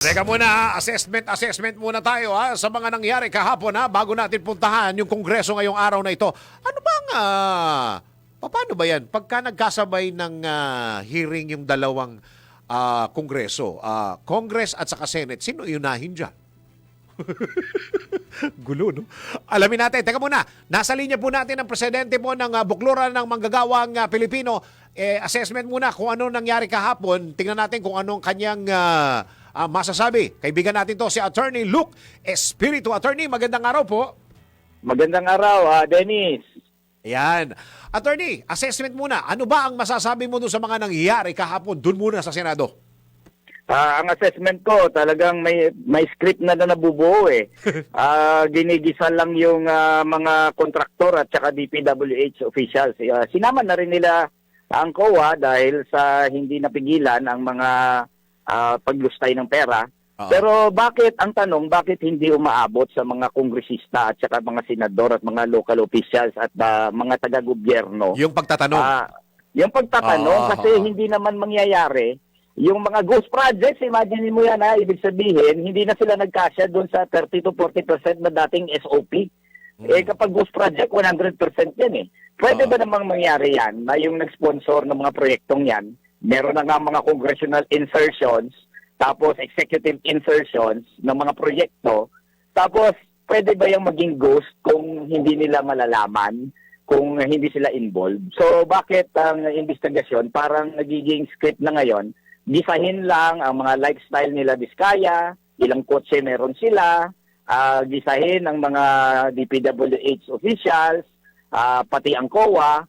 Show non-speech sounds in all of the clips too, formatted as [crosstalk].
Teka muna, assessment, assessment muna tayo ha, sa mga nangyari kahapon ha, bago natin puntahan yung kongreso ngayong araw na ito. Ano bang, ah, paano ba yan? Pagka nagkasabay ng ah, hearing yung dalawang ah, kongreso, ah, Congress at saka Senate, sino iunahin dyan? [laughs] Gulo, no? Alamin natin. Teka muna, nasa linya po natin ang presidente po ng uh, Bukluran ng Manggagawang ah, Pilipino. Eh, assessment muna kung ano nangyari kahapon. Tingnan natin kung anong kanyang ah, ah, masasabi. Kaibigan natin to si Attorney Luke Espiritu. Attorney, magandang araw po. Magandang araw, ah, Dennis. Ayan. Attorney, assessment muna. Ano ba ang masasabi mo doon sa mga nangyari kahapon doon muna sa Senado? Ah, ang assessment ko, talagang may may script na na nabubuo eh. [laughs] Ah, ginigisa lang yung ah, mga kontraktor at saka DPWH officials. Ah, sinama na rin nila ang COA dahil sa hindi napigilan ang mga ah, paglustay ng pera. Oo. Pero bakit, ang tanong, bakit hindi umaabot sa mga kongresista at saka mga senador at mga local officials at ah, mga taga-gobyerno? Yung pagtatanong. Ah, yung pagtatanong Ah, kasi hindi naman mangyayari yung mga ghost projects, imagine mo yan ha, ibig sabihin, hindi na sila nagkasya doon sa 30 to 40% na dating SOP. Mm. Eh kapag ghost project, 100% yan eh. Pwede Ah. ba namang mangyari yan na yung nag-sponsor ng mga proyektong yan, meron na nga mga congressional insertions, tapos executive insertions ng mga proyekto, tapos pwede ba yung maging ghost kung hindi nila malalaman? kung hindi sila involved. So bakit ang investigasyon parang nagiging script na ngayon, gisahin lang ang mga lifestyle nila Diskaya, ilang kotse meron sila, ah, gisahin ang mga DPWH officials, ah, pati ang COA,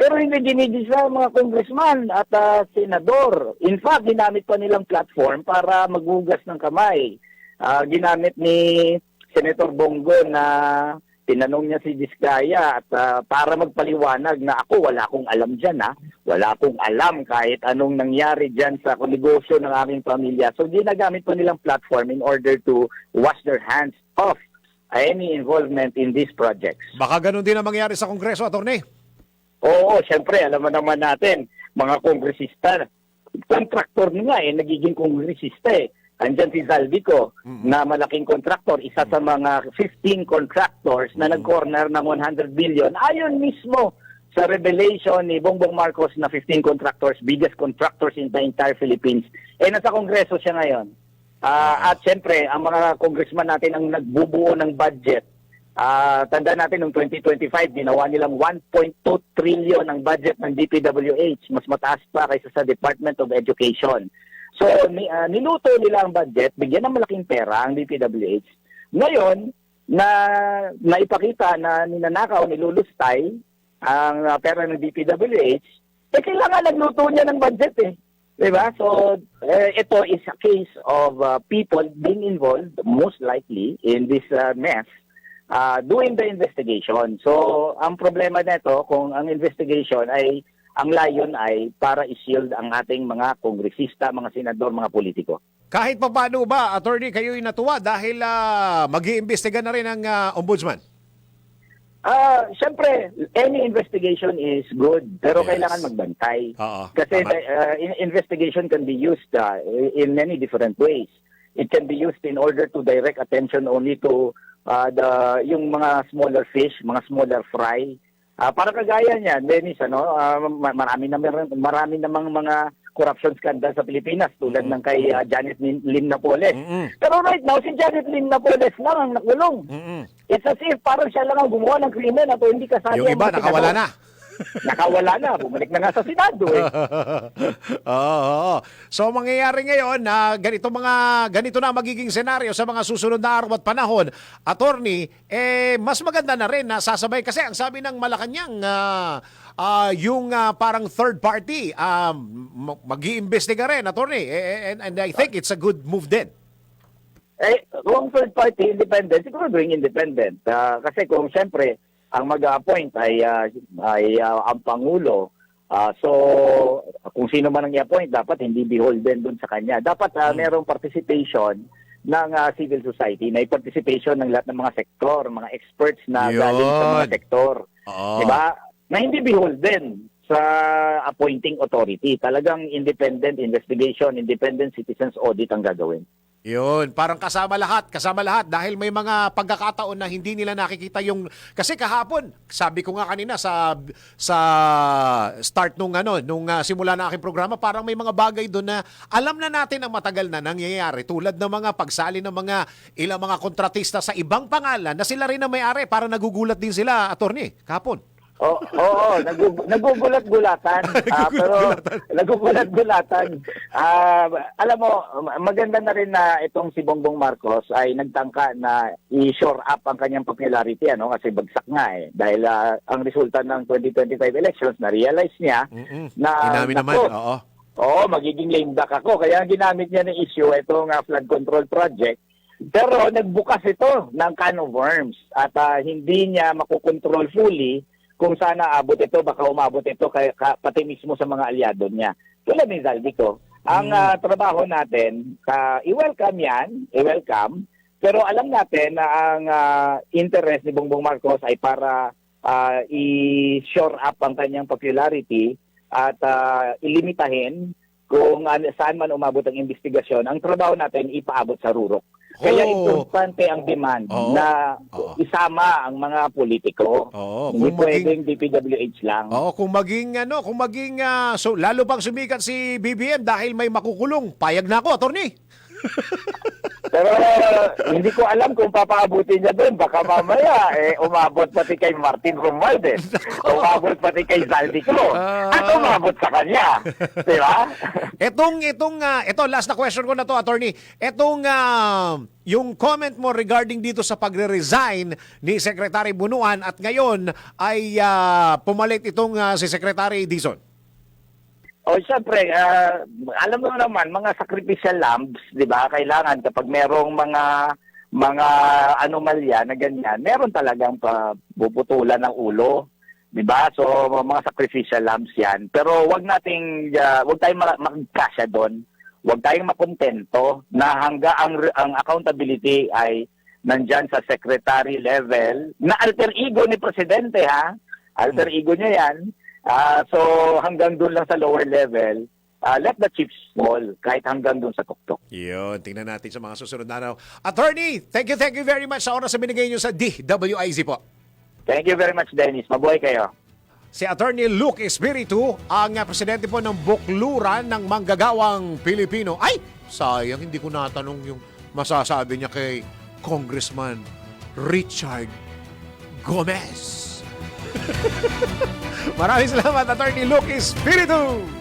pero hindi ginigisa ang mga congressman at ah, senador. In fact, ginamit pa nilang platform para maghugas ng kamay. Ah, ginamit ni Senator Bongo na tinanong niya si Diskaya at ah, para magpaliwanag na ako wala akong alam diyan ha. Wala akong alam kahit anong nangyari diyan sa negosyo ng aming pamilya. So ginagamit pa nilang platform in order to wash their hands off any involvement in these projects. Baka ganun din ang mangyari sa kongreso, Attorney. Oo, syempre, alam naman natin, mga kongresista, kontraktor nga eh, nagiging kongresista eh. Andyan si Zaldico na malaking kontraktor, isa sa mga 15 contractors na nag-corner ng 100 billion. Ayon mismo sa revelation ni Bongbong Marcos na 15 contractors, biggest contractors in the entire Philippines. Eh, nasa kongreso siya ngayon. Ah, at syempre, ang mga congressman natin ang nagbubuo ng budget Ah, tanda natin noong 2025, ginawa nilang 1.2 trillion ang budget ng DPWH, mas mataas pa kaysa sa Department of Education. So, ni, ah, niluto nila ang budget, bigyan ng malaking pera ang DPWH. Ngayon, na naipakita na ninanakaw, nilulustay ang ah, pera ng DPWH, eh kailangan nagluto niya ng budget eh. Diba? So, eh, ito is a case of ah, people being involved, most likely, in this ah, mess uh, doing the investigation. So, ang problema nito, kung ang investigation ay, ang layon ay para i-shield ang ating mga kongresista, mga senador, mga politiko. Kahit pa paano ba, Attorney, kayo'y natuwa dahil uh, mag-iimbestiga na rin ang ah, ombudsman? Ah, syempre, any investigation is good, pero Yes. kailangan magbantay. Oo, Kasi tama. uh, in- investigation can be used uh, in many different ways. It can be used in order to direct attention only to uh, the yung mga smaller fish, mga smaller fry. Ah, para kagaya niyan, Dennis, ano, ma- marami na marami namang mga corruption scandal sa Pilipinas tulad ng kay ah, Janet Lim, Napoles. Mm-mm. Pero right now, si Janet Lim Napoles lang ang nakulong. Mm-mm. It's as if parang siya lang ang gumawa ng krimen at hindi kasali Yung iba, nakawala na. Nakawala na. Bumalik na nga sa Senado eh. Oo, [laughs] oo. So mangyayari ngayon na ganito mga ganito na magiging senaryo sa mga susunod na araw at panahon. Attorney, eh mas maganda na rin na sasabay kasi ang sabi ng Malacanang ah, ah, yung ah, parang third party um, mag-iimbestiga rin, attorney. Eh, eh, and, and I think it's a good move din. Eh, kung third party independent, siguro doing independent. Ah, kasi kung siyempre, ang mag-appoint ay, ah, ay ah, ang Pangulo, Ah, so, kung sino man ang i-appoint, dapat hindi beholden dun sa kanya. Dapat ah, merong participation ng ah, civil society, may participation ng lahat ng mga sektor, mga experts na galing sa mga Yun. sektor. Oo. Diba? Na hindi beholden sa appointing authority. Talagang independent investigation, independent citizens audit ang gagawin. Yun, parang kasama lahat, kasama lahat dahil may mga pagkakataon na hindi nila nakikita yung kasi kahapon, sabi ko nga kanina sa sa start nung ano, nung ah, simula na aking programa, parang may mga bagay doon na alam na natin ang matagal na nangyayari tulad ng mga pagsali ng mga ilang mga kontratista sa ibang pangalan na sila rin ang may-ari para nagugulat din sila, attorney, kahapon. Oo, oo, nagug- nagugulat-gulatan. [laughs] Ah, pero nagugulat-gulatan. Ah, alam mo, maganda na rin na itong si Bongbong Marcos ay nagtangka na i-shore up ang kanyang popularity ano kasi bagsak nga eh dahil ah, ang resulta ng 2025 elections na realize niya Mm-mm. na Inamin naman, oo. Oo, magiging lame duck ako. Kaya ang ginamit niya ng issue, itong uh, flood control project. Pero nagbukas ito ng can of worms at ah, hindi niya makukontrol fully kung sana abot ito, baka umabot ito kay, ka- pati mismo sa mga aliado niya. Tulad ni Zaldico, ang Mm. ah, trabaho natin, ka, i-welcome yan, i-welcome, pero alam natin na ang ah, interest ni Bongbong Marcos ay para ah, i-shore up ang kanyang popularity at ah, ilimitahin kung ano, saan man umabot ang investigasyon. Ang trabaho natin, ipaabot sa rurok. Kaya Oh. importante ang demand Oo. na Oo. isama ang mga politiko. Oo, Hindi kung maging pwedeng DPWH lang. Oo, kung maging ano, kung maging ah, so lalo pang sumikat si BBM dahil may makukulong. Payag na ako, attorney. [laughs] Pero hindi ko alam kung papaabutin niya doon. Baka mamaya eh, umabot pati kay Martin Romualdez. umabot pati kay Zaldico. Ah. At umabot sa kanya. Di ba? Etong itong ah, ito last na question ko na to, attorney. Etong ah, yung comment mo regarding dito sa pagre-resign ni Secretary Bunuan at ngayon ay ah, pumalit itong ah, si Secretary Dizon. O syempre, ah, alam mo naman, mga sacrificial lambs, di ba, kailangan kapag merong mga mga anomalya na ganyan, meron talagang pa buputulan ng ulo. Di ba? So, mga sacrificial lambs yan. Pero wag nating, ah, wag tayong ma- magkasya doon. Wag tayong makontento na hangga ang, ang accountability ay nandyan sa secretary level na alter ego ni Presidente, ha? Alter ego niya yan. Ah, so hanggang doon lang sa lower level, ah, let the chips fall kahit hanggang doon sa tuktok. Yun, tingnan natin sa mga susunod na araw. Attorney, thank you, thank you very much sa oras na binigay niyo sa DWIZ po. Thank you very much, Dennis. Mabuhay kayo. Si Attorney Luke Espiritu, ang uh, presidente po ng Bukluran ng Manggagawang Pilipino. Ay, sayang hindi ko natanong yung masasabi niya kay Congressman Richard Gomez. Maraming salamat, Attorney Luke Espiritu.